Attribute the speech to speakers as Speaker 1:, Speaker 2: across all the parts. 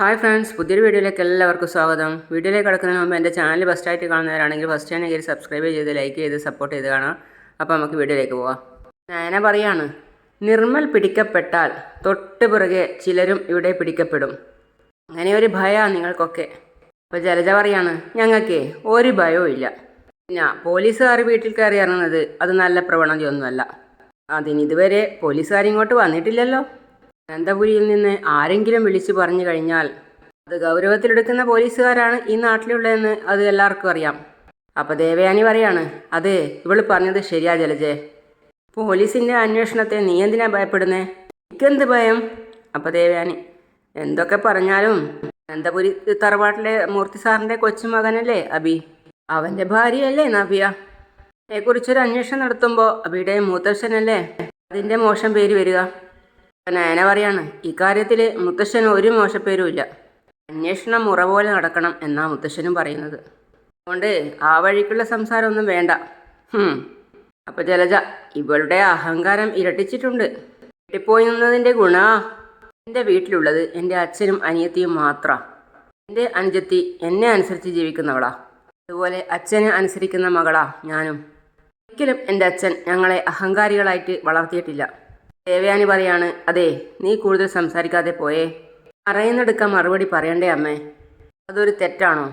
Speaker 1: Hi friends പുതിയൊരു വീഡിയോയിലേക്ക് എല്ലാവർക്കും സ്വാഗതം. വീഡിയോയിലേക്ക് കിടക്കുന്നതിന് മുമ്പ് എന്റെ ചാനൽ ഫസ്റ്റായിട്ട് കാണുന്നവരാണെങ്കിൽ ഫസ്റ്റ് തന്നെ കയറി സബ്സ്ക്രൈബ് ചെയ്ത് ലൈക്ക് ചെയ്ത് സപ്പോർട്ട് ചെയ്ത് കാണാം. അപ്പോൾ നമുക്ക് വീഡിയോയിലേക്ക് പോവാം. നയന പറയാണ്? നിർമ്മൽ പിടിക്കപ്പെട്ടാൽ തൊട്ട് പുറകെ ചിലരും ഇവിടെ പിടിക്കപ്പെടും. അങ്ങനെ ഒരു ഭയമാണ് നിങ്ങൾക്കൊക്കെ. അപ്പോൾ ജലജ പറയാണ് ഞങ്ങൾക്ക് ഒരു ഭയവും ഇല്ല. പിന്നെ പോലീസുകാർ വീട്ടിൽ കയറി ഇറങ്ങുന്നത് അത് നല്ല പ്രവണതയൊന്നുമല്ല. അതിനിതുവരെ പോലീസുകാർ ഇങ്ങോട്ട് വന്നിട്ടില്ലല്ലോ. അനന്തപുരിയിൽ നിന്ന് ആരെങ്കിലും വിളിച്ചു പറഞ്ഞു കഴിഞ്ഞാൽ അത് ഗൗരവത്തിലെടുക്കുന്ന പോലീസുകാരാണ് ഈ നാട്ടിലുള്ളതെന്ന് അത് എല്ലാവർക്കും അറിയാം. അപ്പോൾ ദേവയാനി പറയാണ് അതെ ഇവൾ പറഞ്ഞത് ശരിയാ ജലജേ. പോലീസിന്റെ അന്വേഷണത്തെ നീ എന്തിനാ ഭയപ്പെടുന്നേ? എനിക്കെന്ത് ഭയം? അപ്പോൾ ദേവയാനി എന്തൊക്കെ പറഞ്ഞാലും അനന്തപുരി തറവാട്ടിലെ മൂർത്തി സാറിന്റെ കൊച്ചുമകനല്ലേ അബി? അവന്റെ ഭാര്യയല്ലേ നബിയ? അതിനെക്കുറിച്ചൊരു അന്വേഷണം നടത്തുമ്പോൾ അബിയുടെ മൂത്തച്ഛനല്ലേ? അതിന്റെ മോശം പേര് വരിക. നയന പറയാണ് ഇക്കാര്യത്തിൽ മുത്തശ്ശന് ഒരു മോശപ്പേരും ഇല്ല അന്വേഷണം മുറ പോലെ നടക്കണം എന്നാ മുത്തശ്ശനും പറയുന്നത്. അതുകൊണ്ട് ആ വഴിക്കുള്ള സംസാരമൊന്നും വേണ്ട. അപ്പോൾ അപ്പൊ ജലജ ഇവളുടെ അഹങ്കാരം ഇരട്ടിച്ചിട്ടുണ്ട്. വീട്ടിപ്പോയി നിന്നതിന്റെ ഗുണ എന്റെ വീട്ടിലുള്ളത് എന്റെ അച്ഛനും അനിയത്തിയും മാത്രമാണ് എന്റെ അനുജത്തി എന്നെ അനുസരിച്ച് ജീവിക്കുന്നവളാ. അതുപോലെ അച്ഛനെ അനുസരിക്കുന്ന മകളാ ഞാനും. ഒരിക്കലും എന്റെ അച്ഛൻ ഞങ്ങളെ അഹങ്കാരികളായിട്ട് വളർത്തിയിട്ടില്ല. ദേവയാനി പറയാണ് അതെ നീ കൂടുതൽ സംസാരിക്കാതെ പോയേ. പറയുന്നെടുക്കാൻ മറുപടി പറയണ്ടേ അമ്മേ? അതൊരു തെറ്റാണോ?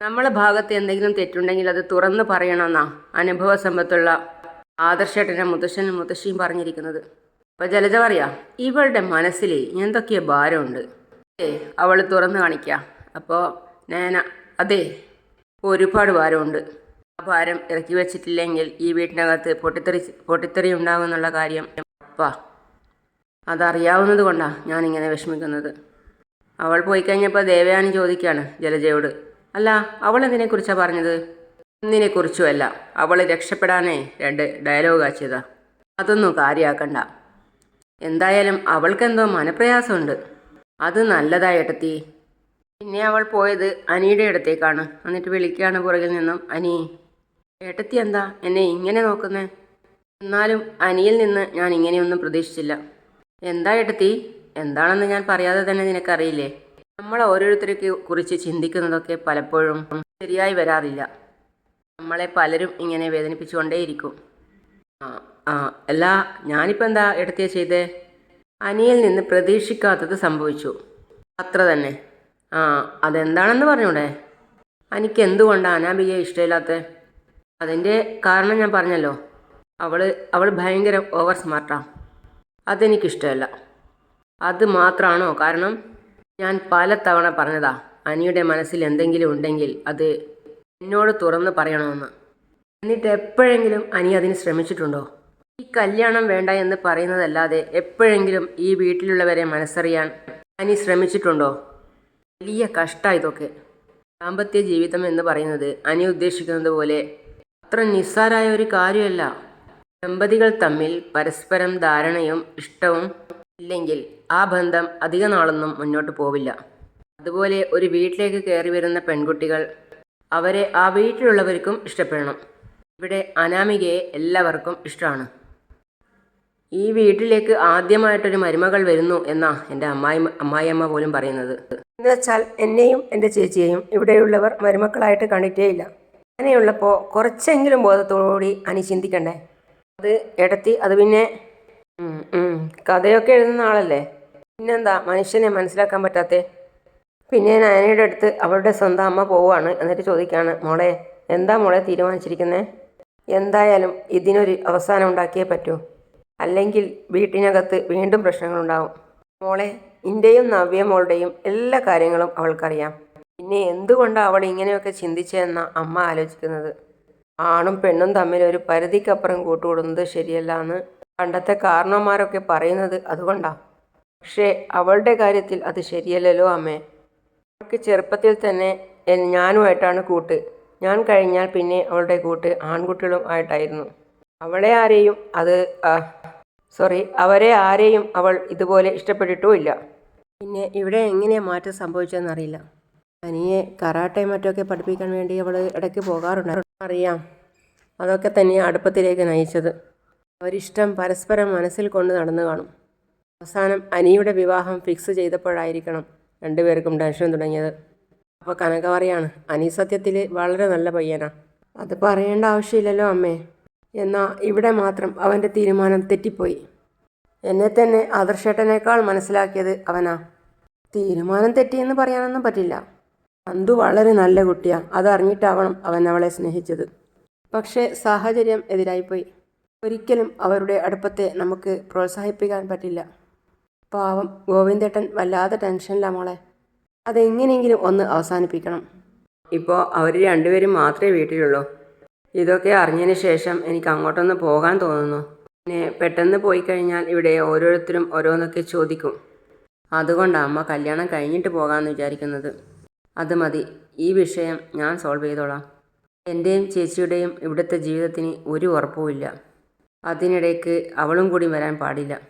Speaker 1: നമ്മളെ ഭാഗത്ത് എന്തെങ്കിലും തെറ്റുണ്ടെങ്കിൽ അത് തുറന്ന് പറയണമെന്നാ അനുഭവ സമ്പത്തുള്ള ആദർശേട്ടന്റെ മുത്തശ്ശനും മുത്തശ്ശിയും പറഞ്ഞിരിക്കുന്നത്. അപ്പോൾ ജലജ പറയാ ഇവളുടെ മനസ്സിൽ എന്തൊക്കെയോ ഭാരമുണ്ട്. ഏ അവൾ തുറന്ന് കാണിക്ക. അപ്പോൾ നേന അതെ ഒരുപാട് ഭാരമുണ്ട്. ആ ഭാരം ഇറക്കി വെച്ചിട്ടില്ലെങ്കിൽ ഈ വീട്ടിനകത്ത് പൊട്ടിത്തെറി പൊട്ടിത്തെറി ഉണ്ടാകുമെന്നുള്ള കാര്യം അപ്പാ അതറിയാവുന്നത് കൊണ്ടാണ് ഞാനിങ്ങനെ വിഷമിക്കുന്നത്. അവൾ പോയി കഴിഞ്ഞപ്പോൾ ദേവയാനി ചോദിക്കുകയാണ് ജലജയോട്. അല്ല അവൾ എന്തിനെക്കുറിച്ചാണ് പറഞ്ഞത്? ഒന്നിനെക്കുറിച്ചുമല്ല അവൾ രക്ഷപ്പെടാനേ രണ്ട് ഡയലോഗ് ആച്ചതാ അതൊന്നും കാര്യമാക്കണ്ട എന്തായാലും അവൾക്കെന്തോ മനപ്രയാസമുണ്ട്. അത് നല്ലതായിട്ട് തീ പിന്നെ അവൾ പോയത് അനിയുടെ അടുത്തേക്കാണ്. എന്നിട്ട് വിളിക്കുകയാണ് പുറകിൽ നിന്നും. അനി ഏട്ടത്തി എന്താ? എന്നെ ഇങ്ങനെ നോക്കുന്നേ? എന്നാലും അനിയിൽ നിന്ന് ഞാൻ ഇങ്ങനെയൊന്നും പ്രതീക്ഷിച്ചില്ല. എന്താ ഏട്ടത്തി? എന്താണെന്ന് ഞാൻ പറയാതെ തന്നെ നിനക്കറിയില്ലേ? നമ്മൾ ഓരോരുത്തരെ കുറിച്ച് ചിന്തിക്കുന്നതൊക്കെ പലപ്പോഴും ശരിയായി വരാറില്ല. നമ്മളെ പലരും ഇങ്ങനെ വേദനിപ്പിച്ചുകൊണ്ടേയിരിക്കും. ആ ആ അല്ല ഞാനിപ്പോൾ എന്താ എടുത്തേ ചെയ്തേ? അനിയിൽ നിന്ന് പ്രതീക്ഷിക്കാത്തത് സംഭവിച്ചു. അത്ര തന്നെ. ആ അതെന്താണെന്ന് പറഞ്ഞൂടെ? എനിക്ക് എന്തുകൊണ്ടാണ് അനാബിയെ ഇഷ്ടമില്ലാത്തത്? അതിന്റെ കാരണം ഞാൻ പറഞ്ഞല്ലോ. അവൾ അവൾ ഭയങ്കര ഓവർ സ്മാർട്ടാണ് അതെനിക്കിഷ്ടമല്ല. അത് മാത്രമാണോ കാരണം ഞാൻ പല തവണ പറഞ്ഞതാ അനിയുടെ മനസ്സിൽ എന്തെങ്കിലും ഉണ്ടെങ്കിൽ അത് എന്നോട് തുറന്ന് പറയണമെന്ന്. എന്നിട്ട് എപ്പോഴെങ്കിലും അനി അതിന് ശ്രമിച്ചിട്ടുണ്ടോ? ഈ കല്യാണം വേണ്ട എന്ന് പറയുന്നതല്ലാതെ എപ്പോഴെങ്കിലും ഈ വീട്ടിലുള്ളവരെ മനസ്സറിയാൻ അനി ശ്രമിച്ചിട്ടുണ്ടോ? വലിയ കഷ്ടമാണ് ഇതൊക്കെ. ദാമ്പത്യ ജീവിതം എന്ന് പറയുന്നത് അനി ഉദ്ദേശിക്കുന്നത് പോലെ അത്ര നിസ്സാരായ ഒരു കാര്യമല്ല. ദമ്പതികൾ തമ്മിൽ പരസ്പരം ധാരണയും ഇഷ്ടവും ഇല്ലെങ്കിൽ ആ ബന്ധം അധിക നാളൊന്നും മുന്നോട്ട് പോവില്ല. അതുപോലെ ഒരു വീട്ടിലേക്ക് കയറി വരുന്ന പെൺകുട്ടികൾ അവരെ ആ വീട്ടിലുള്ളവർക്കും ഇഷ്ടപ്പെടണം. ഇവിടെ അനാമികയെ എല്ലാവർക്കും ഇഷ്ടമാണ്. ഈ വീട്ടിലേക്ക് ആദ്യമായിട്ടൊരു മരുമകൾ വരുന്നു എന്നാ എന്റെ അമ്മായി അമ്മായിയമ്മ പോലും പറയുന്നത്. എന്ന് വെച്ചാൽ എന്നെയും എന്റെ ചേച്ചിയെയും ഇവിടെയുള്ളവർ മരുമക്കളായിട്ട് കണ്ടിട്ടേയില്ല അങ്ങനെയുള്ളപ്പോൾ കുറച്ചെങ്കിലും ബോധത്തോടുകൂടി അനി ചിന്തിക്കണ്ടേ? അത് ഇടത്തി അത് പിന്നെ കഥയൊക്കെ എഴുതുന്ന ആളല്ലേ? പിന്നെന്താ മനുഷ്യനെ മനസ്സിലാക്കാൻ പറ്റാത്തേ? പിന്നെ നയനയുടെ അടുത്ത് അവളുടെ സ്വന്തം അമ്മ പോവുകയാണ് എന്നിട്ട് ചോദിക്കുകയാണ് മോളെ എന്താ മോളെ തീരുമാനിച്ചിരിക്കുന്നത് എന്തായാലും ഇതിനൊരു അവസാനം ഉണ്ടാക്കിയേ പറ്റൂ. അല്ലെങ്കിൽ വീട്ടിനകത്ത് വീണ്ടും പ്രശ്നങ്ങളുണ്ടാവും. മോളെ നിന്റെയും നവ്യ മോളുടെയും എല്ലാ കാര്യങ്ങളും അവൾക്കറിയാം. പിന്നെ എന്തുകൊണ്ടാണ് അവൾ ഇങ്ങനെയൊക്കെ ചിന്തിച്ചതെന്ന അമ്മ ആലോചിക്കുന്നത്? ആണും പെണ്ണും തമ്മിൽ ഒരു പരിധിക്കപ്പുറം കൂട്ടുകൂടുന്നത് ശരിയല്ല എന്ന് പണ്ടത്തെ കാരണവന്മാരൊക്കെ പറയുന്നത് അതുകൊണ്ടാണ് പക്ഷേ അവളുടെ കാര്യത്തിൽ അത് ശരിയല്ലല്ലോ അമ്മേ. അവൾക്ക് ചെറുപ്പത്തിൽ തന്നെ ഞാനുമായിട്ടാണ് കൂട്ട്. ഞാൻ കഴിഞ്ഞാൽ പിന്നെ അവളുടെ കൂട്ട് ആൺകുട്ടികളും ആയിട്ടായിരുന്നു. അവളെ ആരെയും അത് സോറി അവരെ ആരെയും അവൾ ഇതുപോലെ ഇഷ്ടപ്പെട്ടിട്ടുമില്ല പിന്നെ ഇവിടെ എങ്ങനെയാണ് മാറ്റം സംഭവിച്ചതെന്നറിയില്ല. അനിയെ കറാട്ടെ മറ്റൊക്കെ പഠിപ്പിക്കാൻ വേണ്ടി അവൾ ഇടയ്ക്ക് പോകാറുണ്ട് അറിയാം. അതൊക്കെ തന്നെ അടുപ്പത്തിലേക്ക് നയിച്ചത്. അവരിഷ്ടം പരസ്പരം മനസ്സിൽ കൊണ്ട് നടന്നു കാണും. അവസാനം അനിയുടെ വിവാഹം ഫിക്സ് ചെയ്തപ്പോഴായിരിക്കണം രണ്ടുപേർക്കും ടെൻഷൻ തുടങ്ങിയത്. അപ്പോൾ കനക പറയാണ് അനി സത്യത്തിൽ വളരെ നല്ല പയ്യനാണ് അത് പറയേണ്ട ആവശ്യമില്ലല്ലോ അമ്മേ. എന്നാൽ ഇവിടെ മാത്രം അവന്റെ തീരുമാനം തെറ്റിപ്പോയി. എന്നെ തന്നെ ആദർശേട്ടനേക്കാൾ മനസ്സിലാക്കിയത് അവനാ. തീരുമാനം തെറ്റിയെന്ന് പറയാനൊന്നും പറ്റില്ല. അന്തു വളരെ നല്ല കുട്ടിയാണ് അതറിഞ്ഞിട്ടാവണം അവൻ അവളെ സ്നേഹിച്ചത്. പക്ഷേ സാഹചര്യം എതിരായിപ്പോയി. ഒരിക്കലും അവരുടെ അടുപ്പത്തെ നമുക്ക് പ്രോത്സാഹിപ്പിക്കാൻ പറ്റില്ല. പാവം ഗോവിന്ദേട്ടൻ വല്ലാതെ ടെൻഷനില്ല മോളെ. അതെങ്ങനെയെങ്കിലും ഒന്ന് അവസാനിപ്പിക്കണം. ഇപ്പോൾ അവർ രണ്ടുപേരും മാത്രമേ വീട്ടിലുള്ളൂ. ഇതൊക്കെ അറിഞ്ഞതിന് ശേഷം എനിക്ക് അങ്ങോട്ടൊന്ന് പോകാൻ തോന്നുന്നു. പിന്നെ പെട്ടെന്ന് പോയി കഴിഞ്ഞാൽ ഇവിടെ ഓരോരുത്തരും ഓരോന്നൊക്കെ ചോദിക്കും. അതുകൊണ്ടാണ് അമ്മ കല്യാണം കഴിഞ്ഞിട്ട് പോകാമെന്ന് വിചാരിക്കുന്നത്. അത് മതി. ഈ വിഷയം ഞാൻ സോൾവ് ചെയ്തോളാം. എന്റെയും ചേച്ചിയുടെയും ഇവിടുത്തെ ജീവിതത്തിന് ഒരു ഉറപ്പുമില്ല. അതിനിടയ്ക്ക് അവളും കൂടി വരാൻ പാടില്ല.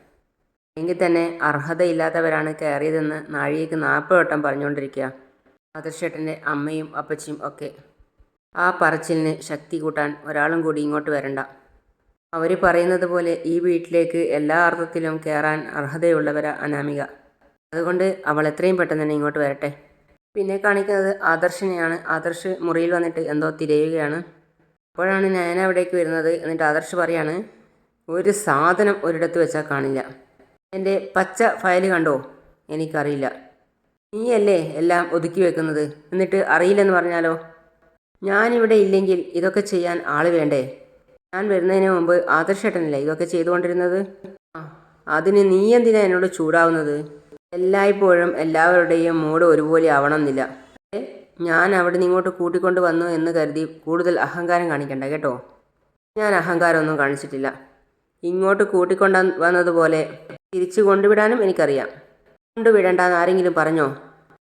Speaker 1: എങ്കിൽ തന്നെ അർഹതയില്ലാത്തവരാണ് കയറിയതെന്ന് നാഴിയേക്ക് നാൽപ്പത് വട്ടം പറഞ്ഞുകൊണ്ടിരിക്കുക. ആദർശേട്ടന്റെ അമ്മയും അപ്പച്ചിയും ഒക്കെ. ആ പറച്ചിലിന് ശക്തി കൂട്ടാൻ ഒരാളും കൂടി ഇങ്ങോട്ട് വരണ്ട. അവർ പറയുന്നത് പോലെ ഈ വീട്ടിലേക്ക് എല്ലാ അർത്ഥത്തിലും കയറാൻ അർഹതയുള്ളവരാ അനാമിക. അതുകൊണ്ട് അവൾ എത്രയും പെട്ടെന്ന് തന്നെ ഇങ്ങോട്ട് വരട്ടെ. പിന്നെ കാണിക്കുന്നത് ആദർശിനെയാണ്. ആദർശ് മുറിയിൽ വന്നിട്ട് എന്തോ തിരയുകയാണ്. അപ്പോഴാണ് ഞാൻ അവിടേക്ക് വരുന്നത്. എന്നിട്ട് ആദർശ് പറയാണ് ഒരു സാധനം ഒരിടത്ത് വെച്ചാൽ കാണില്ല. എന്റെ പച്ച ഫയൽ കണ്ടോ? എനിക്കറിയില്ല. നീയല്ലേ എല്ലാം ഒതുക്കി വെക്കുന്നത്? എന്നിട്ട് അറിയില്ലെന്ന് പറഞ്ഞാലോ? ഞാനിവിടെ ഇല്ലെങ്കിൽ ഇതൊക്കെ ചെയ്യാൻ ആൾ വേണ്ടേ? ഞാൻ വരുന്നതിന് മുമ്പ് ആദർശേട്ടനല്ലേ ഇതൊക്കെ ചെയ്തുകൊണ്ടിരുന്നത്? ആ അതിന് നീ എന്തിനാ എന്നോട് ചൂടാവുന്നത്? എല്ലായ്പ്പോഴും എല്ലാവരുടെയും മൂഡ് ഒരുപോലെ ആവണമെന്നില്ല. ഞാൻ അവിടെ ഇങ്ങോട്ട് കൂട്ടിക്കൊണ്ട് വന്നു എന്ന് കരുതി കൂടുതൽ അഹങ്കാരം കാണിക്കണ്ട കേട്ടോ? ഞാൻ അഹങ്കാരമൊന്നും കാണിച്ചിട്ടില്ല. ഇങ്ങോട്ട് കൂട്ടിക്കൊണ്ട വന്നതുപോലെ തിരിച്ചു കൊണ്ടുവിടാനും എനിക്കറിയാം. കൊണ്ടുവിടണ്ടെന്ന് ആരെങ്കിലും പറഞ്ഞോ?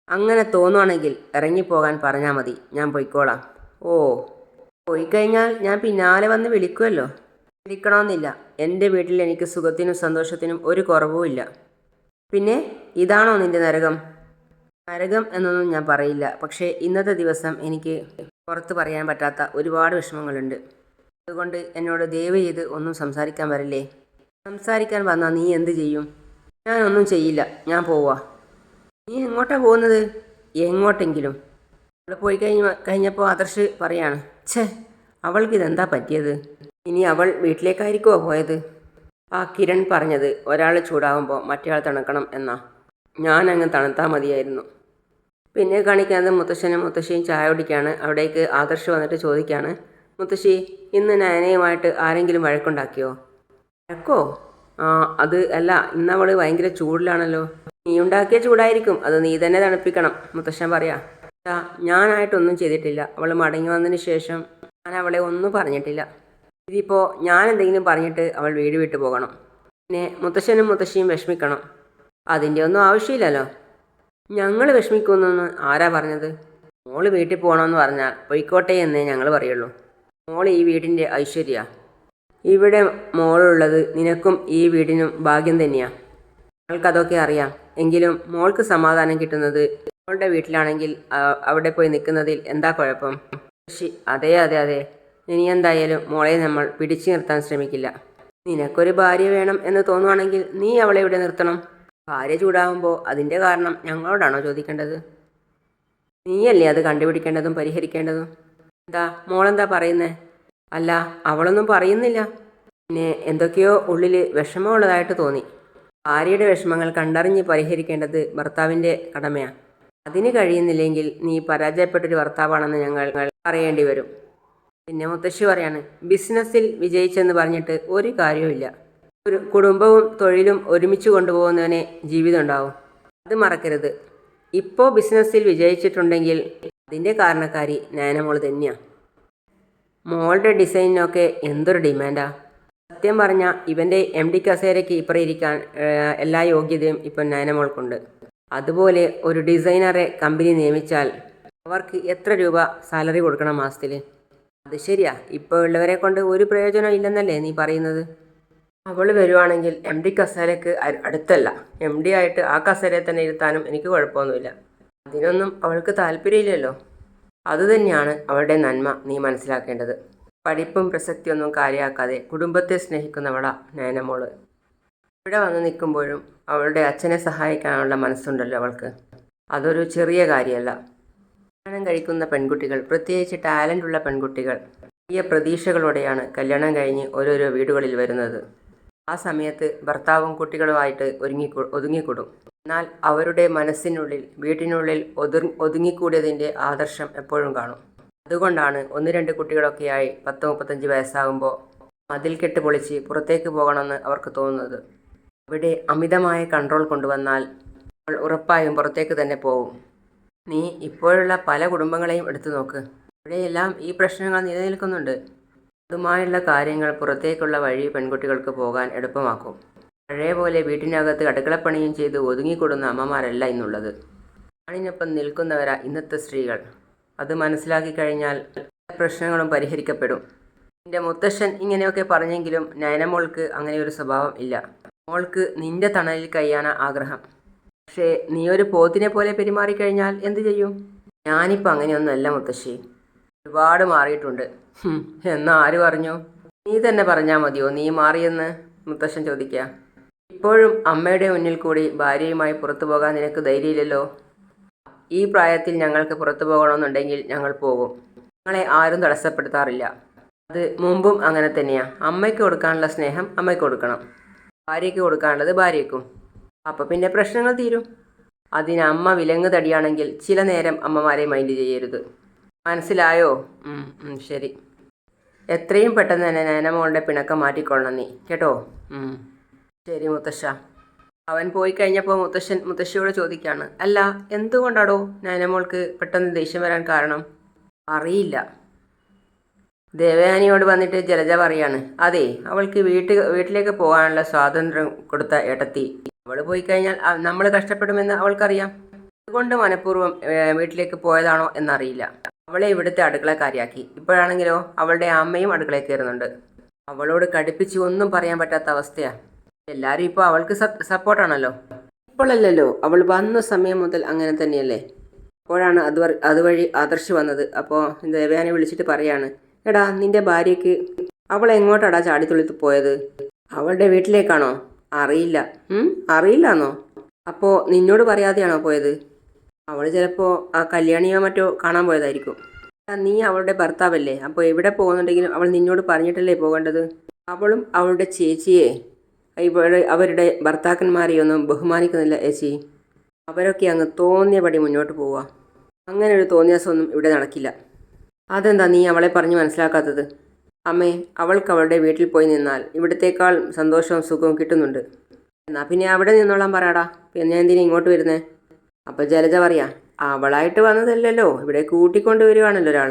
Speaker 1: അങ്ങനെ തോന്നുവാണെങ്കിൽ ഇറങ്ങിപ്പോകാൻ പറഞ്ഞാൽ മതി. ഞാൻ പൊയ്ക്കോളാം. ഓ പോയി കഴിഞ്ഞാൽ ഞാൻ പിന്നാലെ വന്ന് വിളിക്കുമല്ലോ വിളിക്കണമെന്നില്ല. എന്റെ വീട്ടിൽ എനിക്ക് സുഖത്തിനും സന്തോഷത്തിനും ഒരു കുറവുമില്ല. പിന്നെ? ഇതാണോ നിന്റെ നരകം? നരകം എന്നൊന്നും ഞാൻ പറയില്ല. പക്ഷേ ഇന്നത്തെ ദിവസം എനിക്ക് പുറത്ത് പറയാൻ പറ്റാത്ത ഒരുപാട് വിഷമങ്ങളുണ്ട്. അതുകൊണ്ട് എന്നോട് ദയവ് ചെയ്ത് ഒന്നും സംസാരിക്കാൻ വരില്ലേ? സംസാരിക്കാൻ വന്നാൽ നീ എന്ത് ചെയ്യും? ഞാനൊന്നും ചെയ്യില്ല. ഞാൻ പോവാ. നീ എങ്ങോട്ടാ പോകുന്നത്? എങ്ങോട്ടെങ്കിലും. അവിടെ പോയി കഴിഞ്ഞ കഴിഞ്ഞപ്പോൾ ആദർശ് പറയാണ് ഛേ അവൾക്ക് ഇതെന്താ പറ്റിയത്? ഇനി അവൾ വീട്ടിലേക്കായിരിക്കുമോ പോയത്? ആ കിരൺ പറഞ്ഞത് ഒരാൾ ചൂടാവുമ്പോൾ മറ്റേയാൾ തണുക്കണം എന്നാ. ഞാൻ അങ്ങ് തണുത്താൽ മതിയായിരുന്നു. പിന്നെ കാണിക്കാതെ മുത്തശ്ശനും മുത്തശ്ശിയും ചായ കുടിക്കുകയാണ് അവിടേക്ക് ആദർശ് വന്നിട്ട് ചോദിക്കുകയാണ് മുത്തശ്ശി ഇന്ന് നയനയുമായിട്ട് ആരെങ്കിലും വഴക്കുണ്ടാക്കിയോ? വഴക്കോ? ആ അത് അല്ല ഇന്ന് അവൾ ഭയങ്കര ചൂടിലാണല്ലോ. നീ ഉണ്ടാക്കിയ ചൂടായിരിക്കും. അത് നീ തന്നെ തണുപ്പിക്കണം മുത്തശ്ശൻ പറയാ. "ആ, ഞാനായിട്ടൊന്നും ചെയ്തിട്ടില്ല. അവൾ മടങ്ങി വന്നതിന് ശേഷം ഞാൻ അവളെ ഒന്നും പറഞ്ഞിട്ടില്ല. ഇതിപ്പോൾ ഞാൻ എന്തെങ്കിലും പറഞ്ഞിട്ട് അവൾ വീട് വിട്ടു പോകണം. പിന്നെ മുത്തശ്ശനും മുത്തശ്ശിയും വിഷമിക്കണം. അതിന്റെ ഒന്നും ആവശ്യമില്ലല്ലോ. ഞങ്ങൾ വിഷമിക്കുമെന്നൊന്ന് ആരാ പറഞ്ഞത്? മോൾ വീട്ടിൽ പോകണമെന്ന് പറഞ്ഞാൽ പൊയ്ക്കോട്ടെ എന്നേ ഞങ്ങൾ പറയുള്ളൂ. മോൾ ഈ വീടിന്റെ ഐശ്വര്യ. ഇവിടെ മോളുള്ളത് നിനക്കും ഈ വീടിനും ഭാഗ്യം തന്നെയാ. മോൾക്കതൊക്കെ അറിയാം. എങ്കിലും മോൾക്ക് സമാധാനം കിട്ടുന്നത് മോളുടെ വീട്ടിലാണെങ്കിൽ അവിടെ പോയി നിൽക്കുന്നതിൽ എന്താ കുഴപ്പം? ശി അതെ അതെ അതെ. ഇനി എന്തായാലും മോളെ നമ്മൾ പിടിച്ചു നിർത്താൻ ശ്രമിക്കില്ല. നിനക്കൊരു ഭാര്യ വേണം എന്ന് തോന്നുവാണെങ്കിൽ നീ അവളെ ഇവിടെ നിർത്തണം. ഭാര്യ ചൂടാവുമ്പോൾ അതിന്റെ കാരണം ഞങ്ങളോടാണോ ചോദിക്കേണ്ടത്? നീയല്ലേ അത് കണ്ടുപിടിക്കേണ്ടതും പരിഹരിക്കേണ്ടതും? എന്താ മോളെന്താ പറയുന്നേ? അല്ല അവളൊന്നും പറയുന്നില്ല. പിന്നെ എന്തൊക്കെയോ ഉള്ളിൽ വിഷമമുള്ളതായിട്ട് തോന്നി. ഭാര്യയുടെ വിഷമങ്ങൾ കണ്ടറിഞ്ഞ് പരിഹരിക്കേണ്ടത് ഭർത്താവിന്റെ കടമയാണ് അതിന് കഴിയുന്നില്ലെങ്കിൽ നീ പരാജയപ്പെട്ടൊരു ഭർത്താവാണെന്ന് ഞങ്ങൾ പറയേണ്ടി വരും. പിന്നെ മുത്തശ്ശി പറയാണ് ബിസിനസ്സിൽ വിജയിച്ചെന്ന് പറഞ്ഞിട്ട് ഒരു കാര്യവുമില്ല. ഒരു കുടുംബവും തൊഴിലും ഒരുമിച്ച് കൊണ്ടുപോകുന്നവനെ ജീവിതം ഉണ്ടാവും അത് മറക്കരുത്. ഇപ്പോൾ ബിസിനസ്സിൽ വിജയിച്ചിട്ടുണ്ടെങ്കിൽ അതിന്റെ കാരണക്കാരി നയനമോൾ തന്നെയാണ് മോളുടെ ഡിസൈനിനൊക്കെ എന്തൊരു ഡിമാൻഡാ. സത്യം പറഞ്ഞാൽ ഇവന്റെ എം ഡി കസേരയ്ക്ക് ഇപ്പുറം ഇരിക്കാൻ എല്ലാ യോഗ്യതയും ഇപ്പം നയനമോൾക്കുണ്ട് അതുപോലെ ഒരു ഡിസൈനറെ കമ്പനി നിയമിച്ചാൽ അവർക്ക് എത്ര രൂപ സാലറി കൊടുക്കണം മാസത്തിൽ അത് ശരിയാ. ഇപ്പോൾ ഉള്ളവരെ കൊണ്ട് ഒരു പ്രയോജനം ഇല്ലെന്നല്ലേ നീ പറയുന്നത്? അവൾ വരുവാണെങ്കിൽ എം ഡി കസേരയ്ക്ക് അടുത്തല്ല. എം ഡി ആയിട്ട് ആ കസേരയിൽ തന്നെ ഇരുത്താനും എനിക്ക് കുഴപ്പമൊന്നുമില്ല. അതിനൊന്നും അവൾക്ക് താല്പര്യമില്ലല്ലോ. അതുതന്നെയാണ് അവളുടെ നന്മ നീ മനസ്സിലാക്കേണ്ടത്. പഠിപ്പും പ്രസക്തിയൊന്നും കാര്യമാക്കാതെ കുടുംബത്തെ സ്നേഹിക്കുന്നവളാ നയനമോൾ ഇവിടെ വന്ന് നിൽക്കുമ്പോഴും അവളുടെ അച്ഛനെ സഹായിക്കാനുള്ള മനസ്സുണ്ടല്ലോ അവൾക്ക്. അതൊരു ചെറിയ കാര്യമല്ല. കല്യാണം കഴിക്കുന്ന പെൺകുട്ടികൾ പ്രത്യേകിച്ച് ടാലന്റുള്ള പെൺകുട്ടികൾ വലിയ പ്രതീക്ഷകളോടെയാണ് കല്യാണം കഴിഞ്ഞ് ഓരോരോ വീടുകളിൽ വരുന്നത്. ആ സമയത്ത് ഭർത്താവും കുട്ടികളുമായിട്ട് ഒരുങ്ങി ഒതുങ്ങിക്കൂടും. എന്നാൽ അവരുടെ മനസ്സിനുള്ളിൽ വീട്ടിനുള്ളിൽ ഒതു ഒതുങ്ങിക്കൂടിയതിന്റെ ആദർശം എപ്പോഴും കാണും. അതുകൊണ്ടാണ് ഒന്ന് രണ്ട് കുട്ടികളൊക്കെയായി പത്ത് മുപ്പത്തഞ്ച് വയസ്സാകുമ്പോൾ മതിൽ കെട്ട് പൊളിച്ച് പുറത്തേക്ക് പോകണമെന്ന് അവർക്ക് തോന്നുന്നത്. അവിടെ അമിതമായ കൺട്രോൾ കൊണ്ടുവന്നാൽ അവൾ ഉറപ്പായും പുറത്തേക്ക് തന്നെ പോകും നീ ഇപ്പോഴുള്ള പല കുടുംബങ്ങളെയും എടുത്തു നോക്ക്. ഇവിടെയെല്ലാം ഈ പ്രശ്നങ്ങൾ നിലനിൽക്കുന്നുണ്ട്. അതുമായുള്ള കാര്യങ്ങൾ പുറത്തേക്കുള്ള വഴി പെൺകുട്ടികൾക്ക് പോകാൻ എളുപ്പമാക്കും. പഴയ പോലെ വീട്ടിനകത്ത് അടുക്കളപ്പണിയും ചെയ്ത് ഒതുങ്ങിക്കൊടുന്ന അമ്മമാരല്ല ഇന്നുള്ളത്. ആണിനൊപ്പം നിൽക്കുന്നവരാ ഇന്നത്തെ സ്ത്രീകൾ. അത് മനസ്സിലാക്കി കഴിഞ്ഞാൽ പ്രശ്നങ്ങളും പരിഹരിക്കപ്പെടും. നിന്റെ മുത്തശ്ശൻ ഇങ്ങനെയൊക്കെ പറഞ്ഞെങ്കിലും നയനമോൾക്ക് അങ്ങനെ ഒരു സ്വഭാവം ഇല്ല. മോൾക്ക് നിന്റെ തണലിൽ കഴിയാനാ ആഗ്രഹം. പക്ഷേ നീ ഒരു പോത്തിനെ പോലെ പെരുമാറിക്കഴിഞ്ഞാൽ എന്തു ചെയ്യും? ഞാനിപ്പോൾ അങ്ങനെയൊന്നുമല്ല മുത്തശ്ശി. ഒരുപാട് മാറിയിട്ടുണ്ട്. എന്നാ ആര് പറഞ്ഞു? നീ തന്നെ പറഞ്ഞാൽ മതിയോ? നീ മാറിയെന്ന് മുത്തശ്ശൻ ചോദിക്കുക ഇപ്പോഴും അമ്മയുടെ മുന്നിൽ കൂടി ഭാര്യയുമായി പുറത്തു പോകാൻ നിനക്ക് ധൈര്യമില്ലല്ലോ? ഈ പ്രായത്തിൽ ഞങ്ങൾക്ക് പുറത്തു പോകണമെന്നുണ്ടെങ്കിൽ ഞങ്ങൾ പോകും. ഞങ്ങളെ ആരും തടസ്സപ്പെടുത്താറില്ല. അത് മുമ്പും അങ്ങനെ തന്നെയാണ് അമ്മയ്ക്ക് കൊടുക്കാനുള്ള സ്നേഹം അമ്മയ്ക്ക് കൊടുക്കണം. ഭാര്യയ്ക്ക് കൊടുക്കാനുള്ളത് ഭാര്യയ്ക്കും. അപ്പോൾ പിന്നെ പ്രശ്നങ്ങൾ തീരും. അതിന് അമ്മ വിലങ്ങ് തടിയാണെങ്കിൽ ചില നേരം അമ്മമാരെ മൈൻഡ് ചെയ്യരുത്. മനസ്സിലായോ? ശരി. എത്രയും പെട്ടെന്ന് തന്നെ നയനമോളുടെ പിണക്കം മാറ്റിക്കൊള്ളണം നീ കേട്ടോ? ശരി മുത്തശ്ശ. അവൻ പോയി കഴിഞ്ഞപ്പോൾ മുത്തശ്ശൻ മുത്തശ്ശിയോട് ചോദിക്കുകയാണ് അല്ല എന്തുകൊണ്ടാടോ നയനമോൾക്ക് പെട്ടെന്ന് ദേഷ്യം വരാൻ കാരണം? അറിയില്ല. ദേവയാനിയോട് വന്നിട്ട് ജലജ പറയാണ് അതെ അവൾക്ക് വീട്ടിൽ വീട്ടിലേക്ക് പോകാനുള്ള സ്വാതന്ത്ര്യം കൊടുത്ത ഏട്ടത്തി. അവൾ പോയി കഴിഞ്ഞാൽ നമ്മൾ കഷ്ടപ്പെടുമെന്ന് അവൾക്കറിയാം. അതുകൊണ്ട് മനഃപൂർവം വീട്ടിലേക്ക് പോയതാണോ എന്നറിയില്ല. അവളെ ഇവിടുത്തെ അടുക്കളക്കാരിയാക്കി. ഇപ്പോഴാണെങ്കിലോ അവളുടെ അമ്മയും അടുക്കളയിൽ കയറുന്നുണ്ട്. അവളോട് കടുപ്പിച്ച് ഒന്നും പറയാൻ പറ്റാത്ത അവസ്ഥയാണ് എല്ലാവരും ഇപ്പോൾ അവൾക്ക് സപ്പോർട്ടാണല്ലോ. ഇപ്പോഴല്ലല്ലോ അവൾ വന്ന സമയം മുതൽ അങ്ങനെ തന്നെയല്ലേ? അപ്പോഴാണ് അത് അതുവഴി ആദർശ് വന്നത്. അപ്പോൾ ദേവയാനെ വിളിച്ചിട്ട് പറയാണ് എടാ നിന്റെ ഭാര്യയ്ക്ക് അവൾ എങ്ങോട്ടാടാ ചാടിത്തുള്ളിത്ത് പോയത്? അവളുടെ വീട്ടിലേക്കാണോ? അറിയില്ല? അറിയില്ലാന്നോ? അപ്പോൾ നിന്നോട് പറയാതെയാണോ പോയത്? അവൾ ചിലപ്പോൾ ആ കല്യാണിയോ മറ്റോ കാണാൻ പോയതായിരിക്കും. നീ അവളുടെ ഭർത്താവല്ലേ? അപ്പോൾ എവിടെ പോകുന്നുണ്ടെങ്കിലും അവൾ നിന്നോട് പറഞ്ഞിട്ടല്ലേ പോകേണ്ടത്? അവളും അവളുടെ ചേച്ചിയെ. ഇവിടെ അവരുടെ ഭർത്താക്കന്മാരെയൊന്നും ബഹുമാനിക്കുന്നില്ല ചേച്ചി. അവരൊക്കെ അങ്ങ് തോന്നിയപടി മുന്നോട്ട് പോവുക അങ്ങനെ ഒരു തോന്നിയാസമൊന്നും ഇവിടെ നടക്കില്ല. അതെന്താ നീ അവളെ പറഞ്ഞ് മനസ്സിലാക്കാത്തത്? അമ്മേ അവൾക്ക് അവളുടെ വീട്ടിൽ പോയി നിന്നാൽ ഇവിടത്തേക്കാൾ സന്തോഷവും സുഖവും കിട്ടുന്നുണ്ട്. എന്നാൽ പിന്നെ അവിടെ നിന്നോളാൻ പറയാടാ. പിന്നെ ഞാൻ എന്തിനാ ഇങ്ങോട്ട് വരുന്നേ? അപ്പോൾ ജലജ പറയാ അവളായിട്ട് വന്നതല്ലല്ലോ ഇവിടെ കൂട്ടിക്കൊണ്ട് വരുവാണല്ലോ ഒരാൾ.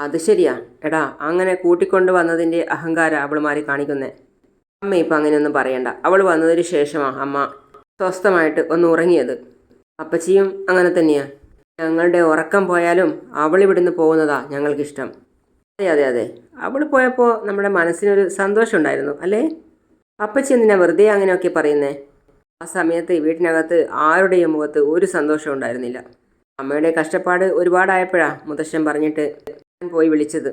Speaker 1: അത് ശരിയാ. എടാ അങ്ങനെ കൂട്ടിക്കൊണ്ട് വന്നതിന്റെ അഹങ്കാരം അവളുമാരി കാണിക്കുന്നേ. അമ്മ ഇപ്പം അങ്ങനെയൊന്നും പറയണ്ട. അവൾ വന്നതിന് ശേഷമാ അമ്മ സ്വസ്ഥമായിട്ട് ഒന്ന് ഉറങ്ങിയത്. അപ്പച്ചിയും അങ്ങനെ തന്നെയാ. ഞങ്ങളുടെ ഉറക്കം പോയാലും അവൾ ഇവിടുന്ന് പോകുന്നതാ ഞങ്ങൾക്കിഷ്ടം. അതെ അതെ അതെ. അവൾ പോയപ്പോൾ നമ്മുടെ മനസ്സിനൊരു സന്തോഷം ഉണ്ടായിരുന്നു അല്ലേ? അപ്പച്ചി എന്തിനാ വെറുതെ അങ്ങനെയൊക്കെ പറയുന്നേ? ആ സമയത്ത് വീട്ടിനകത്ത് ആരുടെയും മുഖത്ത് ഒരു സന്തോഷം ഉണ്ടായിരുന്നില്ല. അമ്മയുടെ കഷ്ടപ്പാട് ഒരുപാടായപ്പോഴാ മുത്തശ്ശൻ പറഞ്ഞിട്ട് ഞാൻ പോയി വിളിച്ചത്.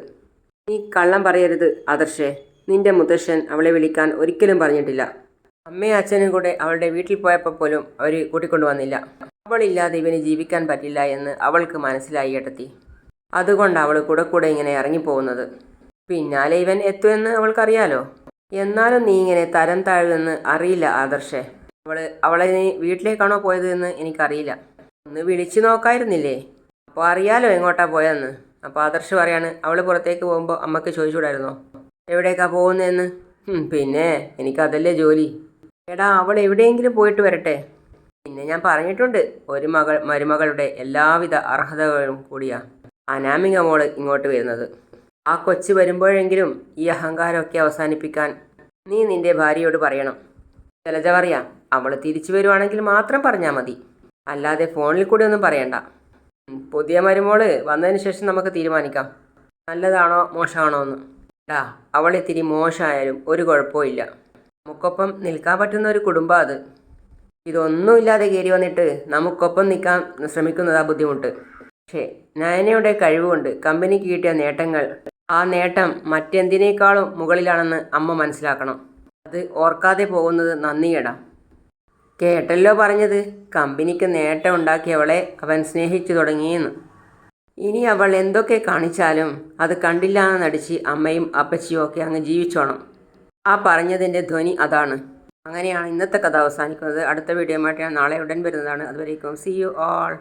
Speaker 1: നീ കള്ളം പറയരുത് ആദർശേ. നിന്റെ മുത്തശ്ശൻ അവളെ വിളിക്കാൻ ഒരിക്കലും പറഞ്ഞിട്ടില്ല. അമ്മയും അച്ഛനും കൂടെ അവളുടെ വീട്ടിൽ പോയപ്പോൾ പോലും അവർ കൂട്ടിക്കൊണ്ടു വന്നില്ല അവളില്ലാതെ ഇവന് ജീവിക്കാൻ പറ്റില്ല എന്ന് അവൾക്ക് മനസ്സിലായി ഏട്ടത്തി. അതുകൊണ്ട് അവൾ കൂടെ കൂടെ ഇങ്ങനെ ഇറങ്ങിപ്പോകുന്നത്. പിന്നാലെ ഇവൻ എത്തുമെന്ന് അവൾക്കറിയാലോ. എന്നാലും നീ ഇങ്ങനെ തരം താഴുമെന്ന് അറിയില്ല ആദർശേ. അവൾ അവളെ വീട്ടിലേക്കാണോ പോയത് എന്ന് എനിക്കറിയില്ല. ഒന്ന് വിളിച്ചു നോക്കായിരുന്നില്ലേ? അപ്പോൾ അറിയാലോ എങ്ങോട്ടാ പോയെന്ന് അപ്പോൾ ആദർശ് പറയാണ് അവൾ പുറത്തേക്ക് പോകുമ്പോൾ അമ്മയ്ക്ക് ചോദിച്ചുകൂടായിരുന്നോ എവിടേക്കാ പോകുന്നതെന്ന്? പിന്നെ എനിക്കതല്ലേ ജോലി. എടാ അവൾ എവിടെയെങ്കിലും പോയിട്ട് വരട്ടെ. പിന്നെ ഞാൻ പറഞ്ഞിട്ടുണ്ട് ഒരു മകൾ മരുമകളുടെ എല്ലാവിധ അർഹതകളും കൂടിയാ. അനാമിക മോൾ ഇങ്ങോട്ട് വരുന്നത്. ആ കൊച്ചു വരുമ്പോഴെങ്കിലും ഈ അഹങ്കാരമൊക്കെ അവസാനിപ്പിക്കാൻ നീ നിന്റെ ഭാര്യയോട് പറയണം. ശലജ പറയാം അവൾ തിരിച്ചു വരുവാണെങ്കിൽ മാത്രം പറഞ്ഞാൽ മതി. അല്ലാതെ ഫോണിൽ കൂടി ഒന്നും പറയണ്ട. പുതിയ മരുമോൾ വന്നതിന് ശേഷം നമുക്ക് തീരുമാനിക്കാം. നല്ലതാണോ മോശമാണോ എന്ന്. ഡാ അവൾ ഇത്തിരി മോശമായാലും ഒരു കുഴപ്പമില്ല നമുക്കൊപ്പം നിൽക്കാൻ പറ്റുന്ന ഒരു കുടുംബം അത്. ഇതൊന്നുമില്ലാതെ കയറി വന്നിട്ട് നമുക്കൊപ്പം നിൽക്കാൻ ശ്രമിക്കുന്നതാ ബുദ്ധിമുട്ട്. പക്ഷേ നയനയുടെ കഴിവുകൊണ്ട് കമ്പനിക്ക് കിട്ടിയ നേട്ടങ്ങൾ ആ നേട്ടം മറ്റെന്തിനേക്കാളും മുകളിലാണെന്ന് അമ്മ മനസ്സിലാക്കണം. അത് ഓർക്കാതെ പോകുന്നത് നന്ദിയേടാ. കേട്ടല്ലോ പറഞ്ഞത്. കമ്പനിക്ക് നേട്ടം ഉണ്ടാക്കിയവളെ അവൻ സ്നേഹിച്ചു തുടങ്ങിയെന്ന്. ഇനി അവൾ എന്തൊക്കെ കാണിച്ചാലും അത് കണ്ടില്ല എന്ന് നടിച്ച് അമ്മയും അപ്പച്ചിയും ഒക്കെ അങ്ങ് ജീവിച്ചോണം. ആ പറഞ്ഞതിന്റെ ധ്വനി അതാണ്. അങ്ങനെയാണ് ഇന്നത്തെ കഥ അവസാനിക്കുന്നത്. അടുത്ത വീഡിയോ ആയിട്ട് ഞാൻ നാളെ ഉടൻ വരുന്നതാണ്. അതുവരേക്കും സി യു ആൾ.